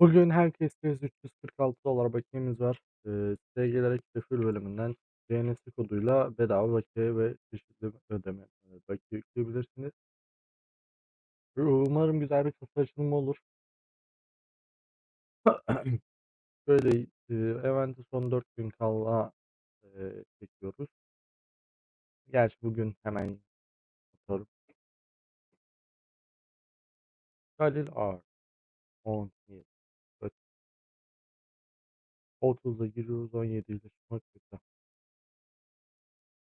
Bugün herkeste 346 dolar bakiyemiz var. Eee, siteye gelerek Sefir bölümünden CNS koduyla bedava bakiye ve çeşitli ödeme bakiye yükleyebilirsiniz. Umarım güzel bir kasa açılımı olur. Böyle, eee, event'e son 4 gün kala, eee, çekiyoruz. Gerçi bugün hemen atarım. Halil Ağar 17 evet. 30'da giriyoruz 17 ile çıkmak güzel.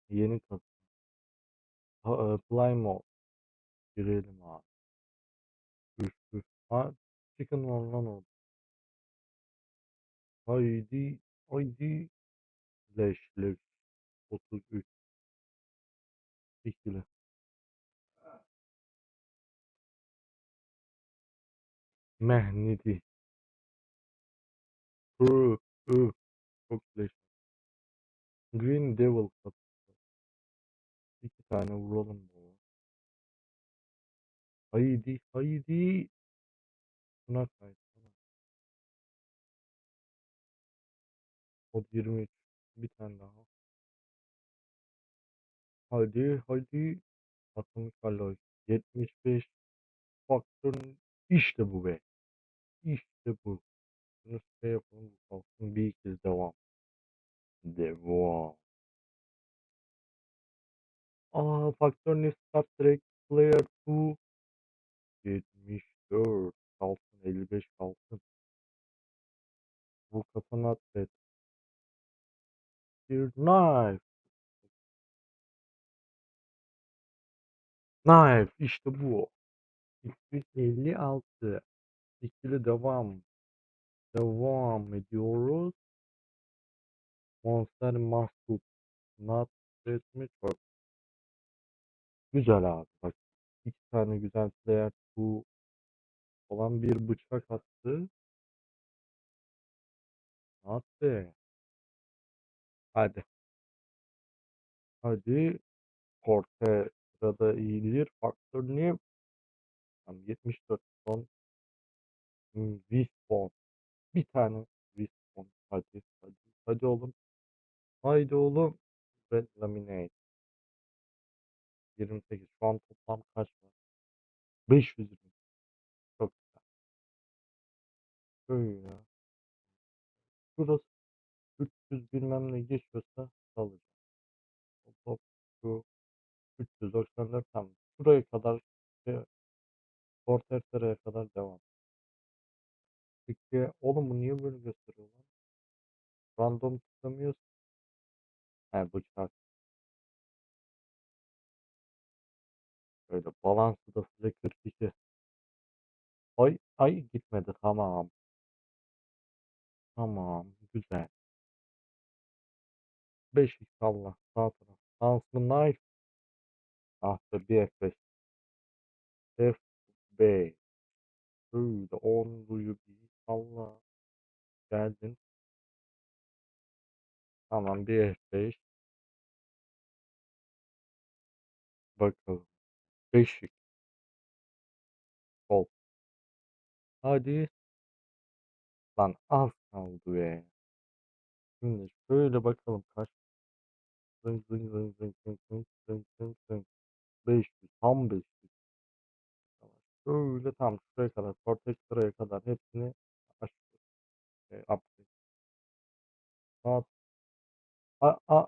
Yeni kasa. Ha, eee, Plymouth girelim abi. Üf üf. Ha, Chicken var lan orada. Haydi, haydi. Leş, leş. 33 ikili. Mehnedi. Hı, hı. Çok leş. Green Devil kapısı. İki tane vuralım bu. Haydi, haydi. Buna kay. O 23. Bir tane daha. Hadi, hadi. Atomik alloy. 75. Faktörün işte bu be. İşte bu. Bunu şey yapalım. Bir ikili devam. Devam. Aa, faktör ne? Stop direct player 2. 74 kalsın 55 kalsın. Bu kafana atlet. Bir knife. Knife işte bu. 256. İkili devam. Devam ediyoruz. Monster Mahsup. Not mi çok. Güzel abi bak. İki tane güzel player bu olan bir bıçak attı. Hadi. Hadi. Hadi. Korte sırada iyidir. Faktör niye? Tam 74 son. Hmm, Respawn. Bir tane respawn. Hadi hadi. Hadi oğlum. Haydi oğlum. Red Laminate. 28. Şu an toplam kaç var? 500 bin. Çok güzel. Şöyle ya. Şurası 300 bilmem ne geçiyorsa alacağım. Hop. Şu 394 tam. Şuraya kadar işte Porter'e kadar devam. Peki oğlum bu niye böyle gösteriyor lan? Random tıklamıyoruz. He bıçak. Böyle balansı da size 42. Ay ay gitmedi tamam. Tamam güzel. 5 x sağ taraf. Huntsman Knife. Ah be bir F5. F5. Şöyle 10'luyu bir Allah. Geldin. Tamam bir F5. Bakalım. 5 x Sol. Hadi. Lan az kaldı be. Şimdi şöyle bakalım kaç. Zıng zıng zıng zıng zıng zıng zıng zıng zıng. 500. Tam 500. Şöyle tam şuraya kadar. Protector'a kadar hepsini. Upgrade. Saat. A, a,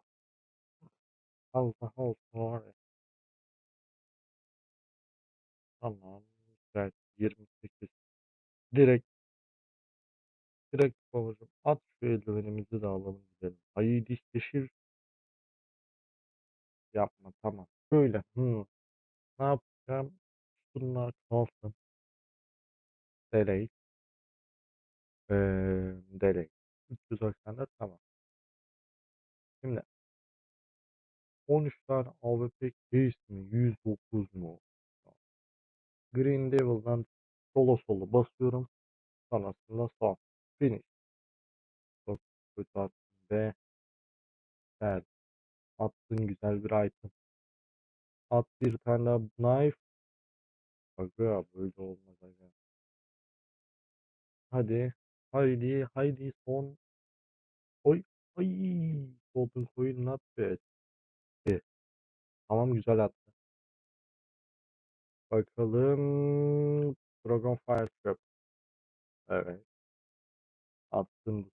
var ya. Tamam. Güzel. 28. Direkt direkt babacım. At şu eldivenimizi de alalım gidelim. Haydi şişir. Yapma tamam. Böyle. Hı. Ne yapacağım? Bunlar kalsın. Delay. Ee, delay. 394 tamam. Şimdi 13 tane AWP case mi? 109 mu? Green Devil'dan solo solo basıyorum. Sonrasında son. Finish. Çok kötü attın be. Evet. Attın güzel bir item. At bir tane daha knife. Aga böyle olmaz aga. Hadi. Haydi. Haydi. Son. Oy. Ay. Golden coin not bad. İyi. Tamam güzel attı. Bakalım. Dragonfire Trap. Evet. Attın bu.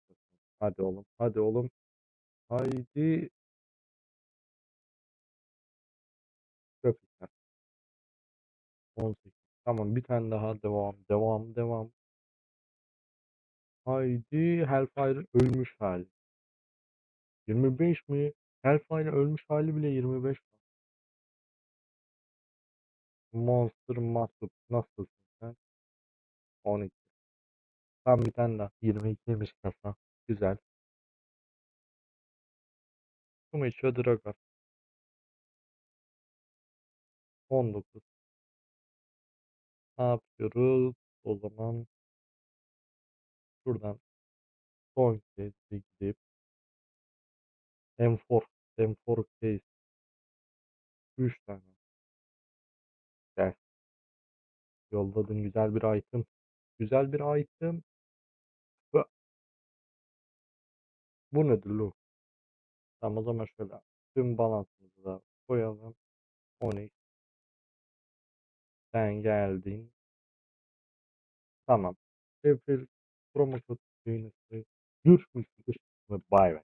Hadi oğlum. Hadi oğlum. Haydi. Güzel. 18. Tamam bir tane daha devam. Devam. Devam. Haydi. Hellfire ölmüş hali. 25 mi? Hellfire ölmüş hali bile 25. Monster Massive. Nasılsın sen? 12. Tam bir tane daha. 22'ymiş kasa. Güzel. Kumaşı Dragar. 19. Ne yapıyoruz? O zaman şuradan son bir gidip M4. M4 case. 3 tane. Gel. Yolladın güzel bir item. Güzel bir item. Ve bu nedir lo? Tamam o zaman şöyle tüm balansımızı da koyalım. 12. Sen geldin. Tamam. April промокот кој не стои. Клjuč koji se drži na Bajve.